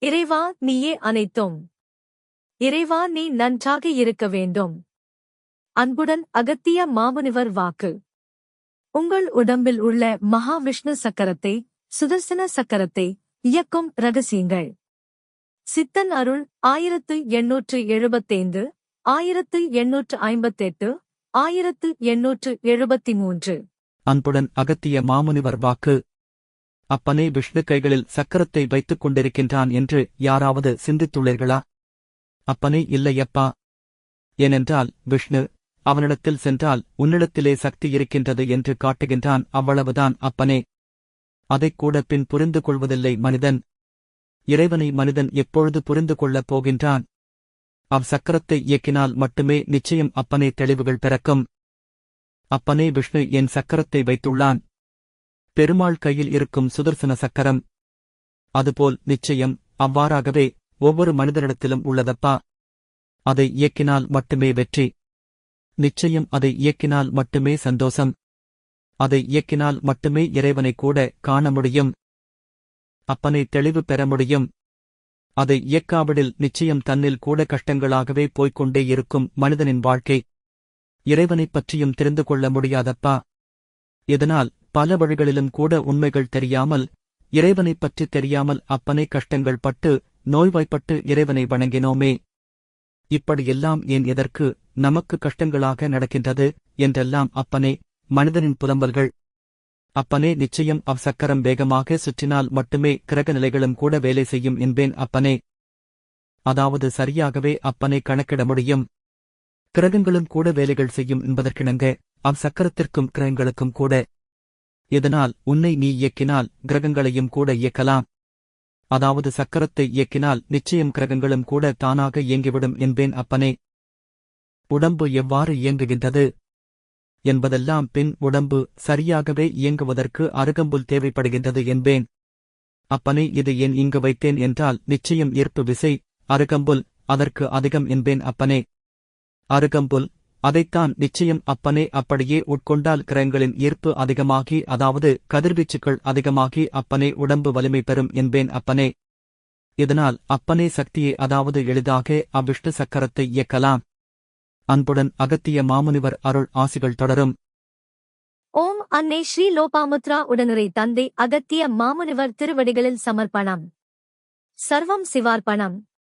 இறைவா நீயே அனைத்தும். இறைவா நீ நன்றாக இருக்க வேண்டும். அன்புடன் அகத்திய மாமுனிவர் வாக்கு. உங்கள் உடம்பில் உள்ள மகாவிஷ்ணு சக்கரத்தை சுதர்சன சக்கரத்தை இயக்கும் ரகசியங்கள். சித்தன் அருள் ஆயிரத்து எண்ணூற்று எழுபத்தைந்து ஆயிரத்து எண்ணூற்று ஐம்பத்தெட்டு ஆயிரத்து எண்ணூற்று எழுபத்தி மூன்று. அன்புடன் அகத்திய மாமுனிவர் வாக்கு. அப்பனே விஷ்ணு கைகளில் சக்கரத்தை வைத்துக் கொண்டிருக்கின்றான் என்று யாராவது சிந்தித்துள்ளீர்களா? அப்பனே இல்லையப்பா. ஏனென்றால் விஷ்ணு அவனிடத்தில் சென்றால் உன்னிடத்திலே சக்தி இருக்கின்றது என்று காட்டுகின்றான் அவ்வளவுதான் அப்பனே. அதைக்கூட பின் புரிந்து கொள்வதில்லை மனிதன். இறைவனை மனிதன் எப்பொழுது புரிந்து கொள்ளப் போகின்றான்? அவ் சக்கரத்தை இயக்கினால் மட்டுமே நிச்சயம் அப்பனே தெளிவுகள் பிறக்கும். அப்பனே விஷ்ணு என் சக்கரத்தை வைத்துள்ளான். பெருமாள் கையில் இருக்கும் சுதர்சன சக்கரம். அதுபோல் நிச்சயம் அவ்வாறாகவே ஒவ்வொரு மனிதனிடத்திலும் உள்ளதப்பா? அதை இயக்கினால் மட்டுமே வெற்றி. நிச்சயம் அதை இயக்கினால் மட்டுமே சந்தோஷம். அதை இயக்கினால் மட்டுமே இறைவனை கூட காண முடியும். அப்பனை தெளிவு பெற முடியும். அதை இயக்காவிடில் நிச்சயம் தன்னில் கூட கஷ்டங்களாகவே போய்க் கொண்டே இருக்கும் மனிதனின் வாழ்க்கை. இறைவனைப் பற்றியும் தெரிந்து கொள்ள முடியாதப்பா? இதனால் பல வழிகளிலும் கூட உண்மைகள் தெரியாமல் இறைவனைப் பற்றி தெரியாமல் அப்பனை கஷ்டங்கள் பட்டு நோய்வாய்ப்பட்டு இறைவனை வணங்கினோமே. இப்படியெல்லாம் ஏன் எதற்கு நமக்கு கஷ்டங்களாக நடக்கின்றது என்றெல்லாம் அப்பனே மனிதனின் புலம்பல்கள். அப்பனே நிச்சயம் அவ் சக்கரம் வேகமாக சுற்றினால் மட்டுமே கிரக நிலைகளும் கூட வேலை செய்யும் என்பேன் அப்பனே. அதாவது சரியாகவே அப்பனை கணக்கிட முடியும். கிரகங்களும் கூட வேலைகள் செய்யும் என்பதற்கிணங்க அவ் சக்கரத்திற்கும் கிரகங்களுக்கும் கூட. இதனால் உன்னை நீ இயக்கினால் கிரகங்களையும் கூட இயக்கலாம். அதாவது சக்கரத்தை இயக்கினால் நிச்சயம் கிரகங்களும் கூட தானாக இயங்கிவிடும் என்பேன் அப்பனே. உடம்பு எவ்வாறு இயங்குகின்றது? என்பதெல்லாம் பின் உடம்பு சரியாகவே இயங்குவதற்கு அருகம்புல் தேவைப்படுகின்றது என்பேன். அப்பனே இது ஏன் இங்கு வைத்தேன் என்றால் நிச்சயம் ஈர்ப்பு விசை அருகம்புல் அதற்கு அதிகம் என்பேன் அப்பனே. அருகம்புல் அதைத்தான் நிச்சயம் அப்பனே அப்படியே உட்கொண்டால் கிரகங்களின் ஈர்ப்பு அதிகமாகி அதாவது கதிர்வீச்சுக்கள் அதிகமாகி அப்பனே உடம்பு வலிமை பெறும் என்பேன் அப்பனே. இதனால் அப்பனே சக்தியை அதாவது எளிதாக அவ்விஷ்ணு சக்கரத்தை இயக்கலாம். அன்புடன் அகத்திய மாமுனிவர் அருள் ஆசிகள் தொடரும். ஓம் அன்னை ஸ்ரீ லோபாமுத்ரா உடனுரை தந்தை அகத்திய மாமுனிவர் திருவடிகளில் சமர்ப்பணம். சர்வம் சிவார்ப்பணம்.